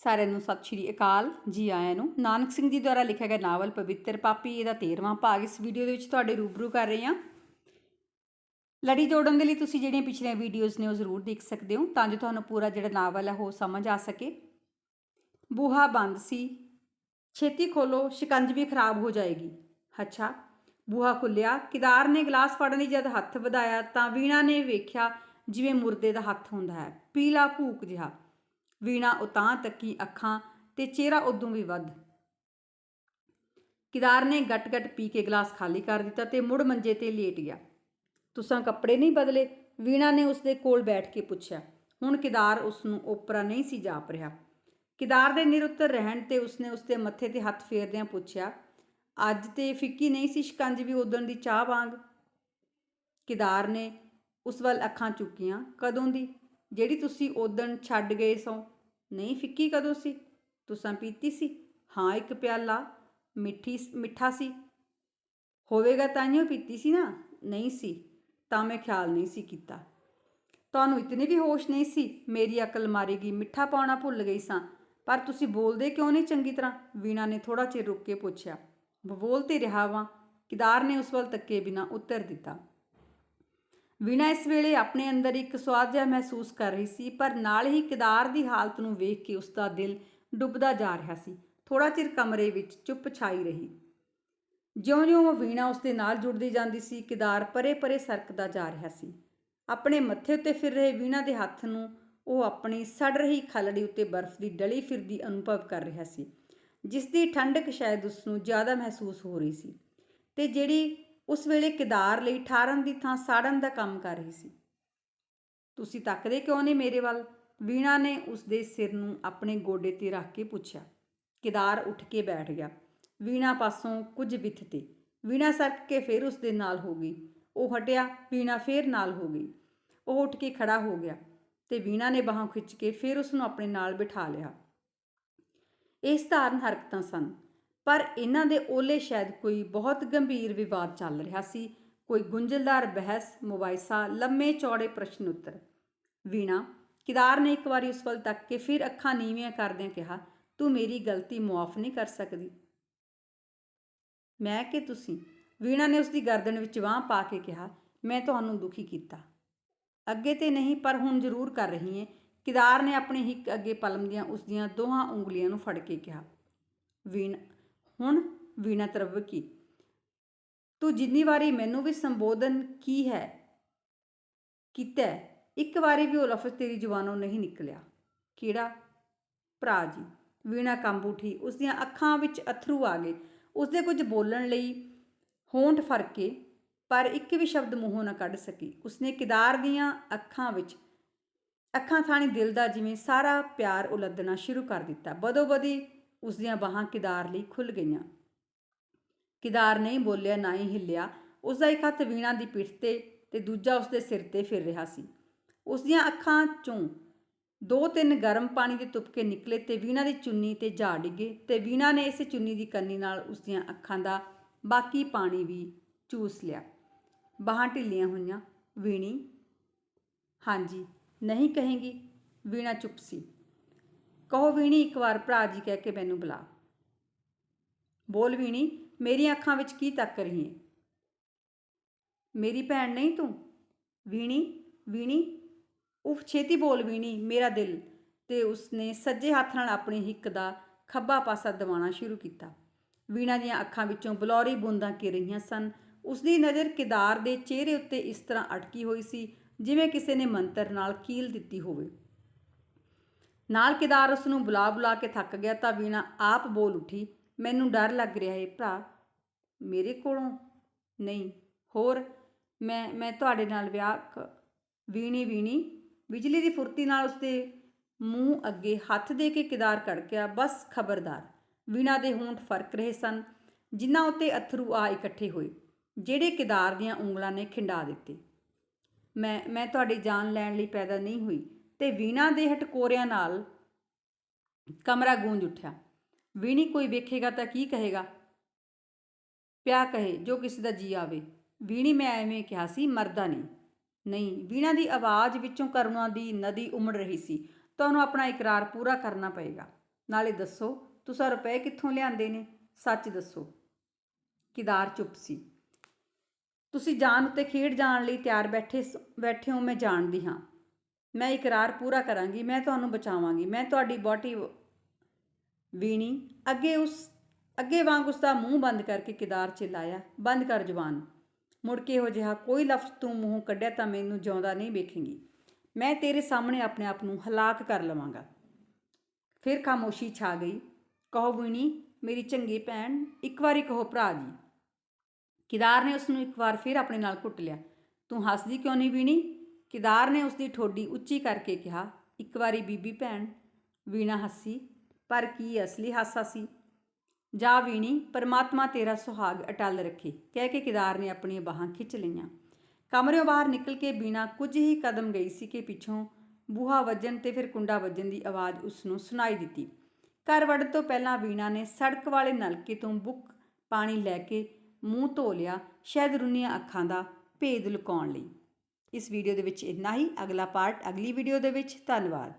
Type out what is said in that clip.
ਸਾਰਿਆਂ ਨੂੰ ਸਤਿ ਸ਼੍ਰੀ ਅਕਾਲ ਜੀ ਆਇਆਂ ਨੂੰ। ਨਾਨਕ ਸਿੰਘ ਜੀ ਦੁਆਰਾ ਲਿਖਿਆ ਗਿਆ ਨਾਵਲ ਪਵਿੱਤਰ ਪਾਪੀ, ਇਹਦਾ 13ਵਾਂ ਭਾਗ ਇਸ ਵੀਡੀਓ ਦੇ ਵਿੱਚ ਤੁਹਾਡੇ ਰੂਬਰੂ ਕਰ ਰਹੇ ਹਾਂ। ਲੜੀ ਜੋੜਨ ਦੇ ਲਈ ਤੁਸੀਂ ਜਿਹੜੀਆਂ ਪਿਛਲੀਆਂ ਵੀਡੀਓਜ਼ ਨੇ ਉਹ ਜ਼ਰੂਰ ਦੇਖ ਸਕਦੇ ਹੋ, ਤਾਂ ਜੋ ਤੁਹਾਨੂੰ ਪੂਰਾ ਜਿਹੜਾ ਨਾਵਲ ਹੈ ਉਹ ਸਮਝ ਆ ਸਕੇ। ਬੂਹਾ ਬੰਦ ਸੀ, ਛੇਤੀ ਖੋਲੋ ਸ਼ਿਕੰਜ ਵੀ ਖਰਾਬ ਹੋ ਜਾਏਗੀ। ਅੱਛਾ, ਬੂਹਾ ਖੁੱਲਿਆ ਕਿਦਾਰ ਨੇ ਗਲਾਸ ਫੜਨ ਲਈ ਜਦ ਹੱਥ ਵਧਾਇਆ ਤਾਂ ਵੀਣਾ ਨੇ ਵੇਖਿਆ ਜਿਵੇਂ ਮੁਰਦੇ ਦਾ ਹੱਥ ਹੁੰਦਾ ਹੈ, ਪੀਲਾ ਭੂਕ ਜਿਹਾ। ਵੀਣਾ ਉਤਾਂ ਤੱਕੀ ਅੱਖਾਂ ਤੇ ਚਿਹਰਾ ਉਦੋਂ ਵੀ ਵੱਧ। ਕਿਦਾਰ ਨੇ ਗਟ-ਗਟ ਪੀ ਕੇ ਗਲਾਸ ਖਾਲੀ ਕਰ ਦਿੱਤਾ ਤੇ ਮੁੜ ਮੰਜੇ ਤੇ ਲੇਟ ਗਿਆ। ਤੁਸਾਂ ਕੱਪੜੇ ਨਹੀਂ ਬਦਲੇ? ਵੀਣਾ ਨੇ ਉਸਦੇ ਕੋਲ ਬੈਠ ਕੇ ਪੁੱਛਿਆ। ਹੁਣ ਕਿਦਾਰ ਉਸ ਨੂੰ ਓਪਰਾ ਨਹੀਂ ਸੀ ਜਾਪ ਰਿਹਾ। ਕਿਦਾਰ ਦੇ ਨਿਰੁੱਤਰ ਰਹਿਣ ਤੇ ਉਸਨੇ ਉਸਦੇ ਮੱਥੇ ਤੇ ਹੱਥ ਫੇਰਦਿਆਂ ਪੁੱਛਿਆ, ਅੱਜ ਤੇ ਫਿੱਕੀ ਨਹੀਂ ਸੀ ਸ਼ਿਕੰਜ ਵੀ ਉਦਣ ਦੀ ਚਾਹ ਵਾਂਗ? ਕਿਦਾਰ ਨੇ ਉਸ ਵੱਲ ਅੱਖਾਂ ਚੁੱਕੀਆਂ, ਕਦੋਂ ਦੀ? ਜਿਹੜੀ ਤੁਸੀਂ ਉਦਣ ਛੱਡ ਗਏ ਸੋ। ਨਹੀਂ ਫਿੱਕੀ ਕਦੋਂ ਸੀ? ਤੁਸਾਂ ਪੀਤੀ ਸੀ? ਹਾਂ, ਇੱਕ ਪਿਆਲਾ, ਮਿੱਠੀ ਮਿੱਠਾ ਸੀ। ਹੋਵੇਗਾ ਤਾਂਿਓ ਪੀਤੀ ਸੀ ਨਾ? ਨਹੀਂ ਸੀ, ਤਾਂ ਮੈਂ ਖਿਆਲ ਨਹੀਂ ਸੀ ਕੀਤਾ। ਤੁਹਾਨੂੰ ਇਤਨੇ ਵੀ ਹੋਸ਼ ਨਹੀਂ ਸੀ? ਮੇਰੀ ਅਕਲ ਮਾਰੀ ਮਿੱਠਾ ਪਾਉਣਾ ਭੁੱਲ ਗਈ ਸਾਂ। ਪਰ ਤੁਸੀਂ ਬੋਲਦੇ ਕਿਉਂ ਨਹੀਂ ਚੰਗੀ ਤਰ੍ਹਾਂ? ਵੀਣਾ ਨੇ ਥੋੜਾ ਚਿਰ ਰੁਕ ਕੇ ਪੁੱਛਿਆ। ਬੋਲ 'ਤੇ ਰਿਹਾ ਵਾਂ। ਕਿਦਾਰ ਨੇ ਉਸ ਵੱਲ ਤੱਕੇ ਬਿਨਾ ਉੱਤਰ ਦਿੱਤਾ। ਵੀਣਾ ਇਸ ਵੇਲੇ ਆਪਣੇ ਅੰਦਰ ਇੱਕ ਸਵਾਦ ਜਿਹਾ ਮਹਿਸੂਸ ਕਰ ਰਹੀ ਸੀ, ਪਰ ਨਾਲ ਹੀ ਕਿਦਾਰ ਦੀ ਹਾਲਤ ਨੂੰ ਵੇਖ ਕੇ ਉਸ ਦਾ ਦਿਲ ਡੁੱਬਦਾ ਜਾ ਰਿਹਾ ਸੀ। ਥੋੜਾ ਚਿਰ ਕਮਰੇ ਵਿੱਚ ਚੁੱਪ ਛਾਈ ਰਹੀ। ਜਿਉਂ-ਜਿਉਂ ਉਹ ਵੀਣਾ ਉਸ ਦੇ ਨਾਲ ਜੁੜਦੀ ਜਾਂਦੀ ਸੀ, ਕਿਦਾਰ ਪਰੇ-ਪਰੇ ਸਰਕਦਾ ਜਾ ਰਿਹਾ ਸੀ। ਆਪਣੇ ਮੱਥੇ ਉੱਤੇ ਫਿਰ ਰਹੇ ਵੀਣਾ ਦੇ ਹੱਥ ਨੂੰ ਉਹ ਆਪਣੀ ਸੜ ਰਹੀ ਖਲੜੀ ਉੱਤੇ ਬਰਫ਼ ਦੀ ਡਲੀ ਫਿਰਦੀ ਅਨੁਭਵ ਕਰ ਰਿਹਾ ਸੀ ਜਿਸ ਦੀ ਠੰਡਕ ਸ਼ਾਇਦ ਉਸ ਨੂੰ ਜ਼ਿਆਦਾ ਮਹਿਸੂਸ ਹੋ ਰਹੀ ਸੀ। ਤੇ ਜਿਹੜੀ ਉਸ ਵੇਲੇ ਕਿਦਾਰ ਲਈ ਠਾਰਨ ਦੀ ਥਾਂ ਸਾੜਨ ਦਾ ਕੰਮ ਕਰ ਰਹੀ ਸੀ। ਤੁਸੀਂ ਤੱਕਦੇ ਕਿਉਂ ਨੇ ਮੇਰੇ ਵੱਲ? ਵੀਣਾ ਨੇ ਉਸ ਦੇ ਸਿਰ ਨੂੰ ਆਪਣੇ ਗੋਡੇ ਤੇ ਰੱਖ ਕੇ ਪੁੱਛਿਆ। ਕਿਦਾਰ ਉੱਠ ਕੇ ਬੈਠ ਗਿਆ। ਵੀਣਾ ਪਾਸੋਂ ਕੁਝ ਵਿਥ ਤੇ ਵੀਣਾ ਸਰਕ ਕੇ ਫਿਰ ਉਸ ਦੇ ਨਾਲ ਹੋ ਗਈ। ਉਹ ਹਟਿਆ, ਵੀਣਾ ਫੇਰ ਨਾਲ ਹੋ ਗਈ। ਉਹ ਉੱਠ ਕੇ ਖੜਾ ਹੋ ਗਿਆ ਤੇ ਵੀਣਾ ਨੇ ਬਾਹਾਂ ਖਿੱਚ ਕੇ ਫਿਰ ਉਸ ਨੂੰ ਆਪਣੇ ਨਾਲ ਬਿਠਾ ਲਿਆ। ਇਹ ਸਧਾਰਨ ਹਰਕਤਾਂ ਸਨ। ਪਰ ਇਹਨਾਂ ਦੇ ਓਲੇ ਸ਼ਾਇਦ ਕੋਈ ਬਹੁਤ ਗੰਭੀਰ ਵਿਵਾਦ ਚੱਲ ਰਿਹਾ ਸੀ। ਕੋਈ ਗੁੰਝਲਦਾਰ ਬਹਿਸ, ਮੁਬਾਇਸਾ, ਲੰਮੇ ਚੌੜੇ ਪ੍ਰਸ਼ਨ ਉੱਤਰ। ਵੀਣਾ, ਕਿਦਾਰ ਨੇ ਇੱਕ ਵਾਰੀ ਉਸ ਵੱਲ ਤੱਕ ਕੇ ਫਿਰ ਅੱਖਾਂ ਨੀਵੀਆਂ ਕਰਦਿਆਂ ਕਿਹਾ, ਤੂੰ ਮੇਰੀ ਗਲਤੀ ਮੁਆਫ ਨਹੀਂ ਕਰ ਸਕਦੀ। ਮੈਂ ਕਿ ਤੁਸੀਂ? ਵੀਣਾ ਨੇ ਉਸ ਦੀ ਗਰਦਨ ਵਿੱਚ ਬਾਹ ਪਾ ਕੇ ਕਿਹਾ, ਮੈਂ ਤੁਹਾਨੂੰ ਦੁਖੀ ਕੀਤਾ। ਅੱਗੇ ਤੇ ਨਹੀਂ, ਪਰ ਹੁਣ ਜ਼ਰੂਰ ਕਰ ਰਹੀ ਏ। ਕਿਦਾਰ ਨੇ ਆਪਣੇ ਹਿੱਕ ਅੱਗੇ ਪਲਮ ਦੀਆਂ ਉਸ ਦੀਆਂ ਦੋਹਾਂ ਉਂਗਲੀਆਂ ਨੂੰ ਫੜ ਕੇ ਕਿਹਾ। ਵੀਣ ਹੁਣ ਵੀਣਾ ਤਰਵਕੀ। ਤੂੰ ਜਿੰਨੀ ਵਾਰੀ ਮੈਨੂੰ ਵੀ ਸੰਬੋਧਨ ਕੀ ਹੈ, ਕੀਤਾ ਇੱਕ ਵਾਰੀ ਵੀ ਉਹ ਲਫ਼ਜ਼ ਤੇਰੀ ਜ਼ੁਬਾਨੋਂ ਨਹੀਂ ਨਿਕਲਿਆ। ਕਿਹੜਾ? ਭਰਾ ਜੀ, ਵੀਣਾ ਕੰਬ ਉਠੀ ਉਸ ਦੀਆਂ ਅੱਖਾਂ ਵਿੱਚ ਅਥਰੂ ਆ ਗਏ। ਉਸ ਦੇ ਕੁਝ ਬੋਲਣ ਲਈ ਹੋਂਠ ਫਰਕੇ ਪਰ ਇੱਕ ਵੀ ਸ਼ਬਦ ਮੂੰਹੋਂ ਨਾ ਕੱਢ ਸਕੀ। ਉਸਨੇ ਕਿਦਾਰ ਦੀਆਂ ਅੱਖਾਂ ਵਿੱਚ, ਅੱਖਾਂ ਥਾਣੀ ਦਿਲ ਦਾ ਜਿਵੇਂ ਸਾਰਾ ਪਿਆਰ ਉਲੱਦਣਾ ਸ਼ੁਰੂ ਕਰ ਦਿੱਤਾ। ਬਦੋ ਬਦੀ ਉਸ ਦੀਆਂ ਬਾਹਾਂ ਕਿਦਾਰ ਲਈ ਖੁੱਲ ਗਈਆਂ। ਕਿਦਾਰ ਨਹੀਂ ਬੋਲਿਆ, ਨਾ ਹੀ ਹਿੱਲਿਆ। ਉਸ ਦਾ ਇੱਕ ਹੱਥ ਵੀਣਾ ਦੀ ਪਿੱਠ ਤੇ ਤੇ ਦੂਜਾ ਉਸ ਦੇ ਸਿਰ ਤੇ ਫਿਰ ਰਿਹਾ ਸੀ। ਉਸ ਦੀਆਂ ਅੱਖਾਂ ਚੋਂ ਦੋ ਤਿੰਨ ਗਰਮ ਪਾਣੀ ਦੇ ਤੁਪਕੇ ਨਿਕਲੇ ਤੇ ਵੀਣਾ ਦੀ ਚੁੰਨੀ ਤੇ ਜਾ ਡਿੱਗੇ ਤੇ ਵੀਣਾ ਨੇ ਇਸ ਚੁੰਨੀ ਦੀ ਕੰਨੀ ਨਾਲ ਉਸ ਦੀਆਂ ਅੱਖਾਂ ਦਾ ਬਾਕੀ ਪਾਣੀ ਵੀ ਚੂਸ ਲਿਆ। ਬਾਹਾਂ ਢਿੱਲੀਆਂ ਹੋਈਆਂ। ਵੀਣੀ, ਹਾਂਜੀ, ਨਹੀਂ ਕਹੇਗੀ। ਵੀਣਾ ਚੁੱਪ ਸੀ। ਕਹੋ ਵੀਣੀ, ਇੱਕ ਵਾਰ ਭਰਾ ਜੀ ਕਹਿ ਕੇ ਮੈਨੂੰ ਬੁਲਾ। ਬੋਲ ਵੀਣੀ, ਮੇਰੀਆਂ ਅੱਖਾਂ ਵਿੱਚ ਕੀ ਤੱਕ ਰਹੀ ਹੈ ਮੇਰੀ ਭੈਣ ਨਹੀਂ ਤੂੰ? ਵੀਣੀ ਵੀਣੀ, ਉਫ, ਛੇਤੀ ਬੋਲ ਵੀਣੀ, ਮੇਰਾ ਦਿਲ। ਤੇ ਉਸਨੇ ਸੱਜੇ ਹੱਥ ਨਾਲ ਆਪਣੀ ਹਿੱਕ ਦਾ ਖੱਬਾ ਪਾਸਾ ਦਬਾਉਣਾ ਸ਼ੁਰੂ ਕੀਤਾ। ਵੀਣਾ ਦੀਆਂ ਅੱਖਾਂ ਵਿੱਚੋਂ ਬਲੌਰੀ ਬੂੰਦਾਂ ਕਿ ਰਹੀਆਂ ਸਨ। ਉਸਦੀ ਨਜ਼ਰ ਕਿਦਾਰ ਦੇ ਚਿਹਰੇ ਉੱਤੇ ਇਸ ਤਰ੍ਹਾਂ ਅਟਕੀ ਹੋਈ ਸੀ, ਜਿਵੇਂ ਕਿਸੇ ਨੇ ਮੰਤਰ ਨਾਲ ਕੀਲ ਦਿੱਤੀ ਹੋਵੇ। ਨਾਲ ਕਿਦਾਰ ਉਸ ਨੂੰ ਬੁਲਾ ਬੁਲਾ ਕੇ ਥੱਕ ਗਿਆ ਤਾਂ ਵੀਣਾ ਆਪ ਬੋਲ ਉੱਠੀ, ਮੈਨੂੰ ਡਰ ਲੱਗ ਰਿਹਾ ਏ ਭਰਾ। ਮੇਰੇ ਕੋਲੋਂ? ਨਹੀਂ। ਹੋਰ, ਮੈਂ ਮੈਂ ਤੁਹਾਡੇ ਨਾਲ ਵਿਆਹ ਵੀਣੀ ਵੀਣੀ, ਬਿਜਲੀ ਦੀ ਫੁਰਤੀ ਨਾਲ ਉਸਦੇ ਮੂੰਹ ਅੱਗੇ ਹੱਥ ਦੇ ਕੇ ਕਿਦਾਰ ਕੜਕਿਆ, ਬਸ ਖਬਰਦਾਰ। ਵੀਣਾ ਦੇ ਹੋਂਠ ਫ਼ਰਕ ਰਹੇ ਸਨ, ਜਿਨ੍ਹਾਂ ਉੱਤੇ ਅਥਰੂ ਆ ਇਕੱਠੇ ਹੋਏ, ਜਿਹੜੇ ਕਿਦਾਰ ਦੀਆਂ ਉਂਗਲਾਂ ਨੇ ਖਿੰਡਾ ਦਿੱਤੇ। ਮੈਂ ਮੈਂ ਤੁਹਾਡੀ ਜਾਨ ਲੈਣ ਲਈ ਪੈਦਾ ਨਹੀਂ ਹੋਈ। ਤੇ ਵੀਣਾ ਦੇ ਹਟਕੋਰਿਆਂ ਨਾਲ ਕਮਰਾ ਗੂੰਜ ਉੱਠਿਆ। ਵੀਣੀ ਕੋਈ ਵੇਖੇਗਾ ਤਾਂ ਕੀ ਕਹੇਗਾ? ਪਿਆ ਕਹੇ, ਜੋ ਕਿਸੇ ਦਾ ਜੀ ਆਵੇ। ਵੀਣੀ ਮੈਂ ਐਵੇਂ ਕਿਹਾ ਸੀ, ਮਰਦਾ ਨਹੀਂ। ਨਹੀਂ, ਵੀਣਾ ਦੀ ਆਵਾਜ਼ ਵਿੱਚੋਂ ਕਰੁਣਾ ਦੀ ਨਦੀ ਉਮੜ ਰਹੀ ਸੀ। ਤੁਹਾਨੂੰ ਆਪਣਾ ਇਕਰਾਰ ਪੂਰਾ ਕਰਨਾ ਪਏਗਾ। ਨਾਲੇ ਦੱਸੋ, ਤੁਸੀਂ ਰੁਪਏ ਕਿੱਥੋਂ ਲਿਆਂਦੇ ਨੇ? ਸੱਚ ਦੱਸੋ। ਕਿਦਾਰ ਚੁੱਪ ਸੀ। ਤੁਸੀਂ ਜਾਨ ਉੱਤੇ ਖੇਡ ਜਾਣ ਲਈ ਤਿਆਰ ਬੈਠੇ ਸ- ਬੈਠੇ ਹੋ, ਮੈਂ ਜਾਣਦੀ ਹਾਂ। ਮੈਂ ਇਕਰਾਰ ਪੂਰਾ ਕਰਾਂਗੀ, ਮੈਂ ਤੁਹਾਨੂੰ ਬਚਾਵਾਂਗੀ, ਮੈਂ ਤੁਹਾਡੀ ਬੋਟੀ ਵੀਣੀ, ਅੱਗੇ ਉਸ, ਅੱਗੇ ਵਾਂਗ ਉਸ ਦਾ ਮੂੰਹ ਬੰਦ ਕਰਕੇ ਕਿਦਾਰ ਚਿল্ਲਾਇਆ ਬੰਦ ਕਰ ਜ਼ੁਬਾਨ। ਮੁੜ ਕੇ ਇਹੋ ਜਿਹਾ ਕੋਈ ਲਫ਼ਜ਼ ਤੂੰ ਮੂੰਹ ਕੱਢਿਆ ਤਾਂ ਮੈਨੂੰ ਜਿਉਂਦਾ ਨਹੀਂ ਵੇਖੇਂਗੀ। ਮੈਂ ਤੇਰੇ ਸਾਹਮਣੇ ਆਪਣੇ ਆਪ ਨੂੰ ਹਲਾਕ ਕਰ ਲਵਾਂਗਾ। ਫਿਰ ਖਾਮੋਸ਼ੀ ਛਾ ਗਈ। ਕਹੋ ਵੀਣੀ, ਮੇਰੀ ਚੰਗੀ ਭੈਣ, ਇੱਕ ਵਾਰੀ ਕਹੋ ਭਰਾ ਜੀ। ਕਿਦਾਰ ਨੇ ਉਸ ਨੂੰ ਇੱਕ ਵਾਰ ਫਿਰ ਆਪਣੇ ਨਾਲ ਘੁੱਟ ਲਿਆ। ਤੂੰ ਹੱਸਦੀ ਕਿਉਂ ਨਹੀਂ ਵੀਣੀ? ਕਿਦਾਰ ਨੇ ਉਸ ਦੀ ਠੋਡੀ ਉੱਚੀ ਕਰਕੇ ਕਿਹਾ, ਇੱਕ ਵਾਰੀ ਬੀਬੀ ਭੈਣ, ਵੀਣਾ ਹੱਸੀ, ਪਰ ਕੀ ਅਸਲੀ ਹਾਸਾ ਸੀ? ਜਾ ਵੀਣੀ, ਪਰਮਾਤਮਾ ਤੇਰਾ ਸੁਹਾਗ ਅਟਲ ਰੱਖੇ। ਕਹਿ ਕੇ ਕਿਦਾਰ ਨੇ ਆਪਣੀਆਂ ਬਾਹਾਂ ਖਿੱਚ ਲਈਆਂ। ਕਮਰਿਓਂ ਬਾਹਰ ਨਿਕਲ ਕੇ ਬੀਣਾ ਕੁਝ ਹੀ ਕਦਮ ਗਈ ਸੀ ਕਿ ਪਿੱਛੋਂ ਬੂਹਾ ਵੱਜਣ ਤੇ ਫਿਰ ਕੁੰਡਾ ਵੱਜਣ ਦੀ ਆਵਾਜ਼ ਉਸ ਨੂੰ ਸੁਣਾਈ ਦਿੱਤੀ। ਘਰ ਵੜਨ ਤੋਂ ਪਹਿਲਾਂ ਵੀਣਾ ਨੇ ਸੜਕ ਵਾਲੇ ਨਲਕੇ ਤੋਂ ਬੁੱਕ ਪਾਣੀ ਲੈ ਕੇ ਮੂੰਹ ਧੋ ਲਿਆ, ਸ਼ਾਇਦ ਰੁੰਨੀਆਂ ਅੱਖਾਂ ਦਾ ਭੇਦ ਲੁਕਾਉਣ ਲਈ। ਇਸ ਵੀਡੀਓ ਦੇ ਵਿੱਚ ਇੰਨਾ ਹੀ। ਅਗਲਾ ਪਾਰਟ ਅਗਲੀ ਵੀਡੀਓ ਦੇ ਵਿੱਚ। ਧੰਨਵਾਦ।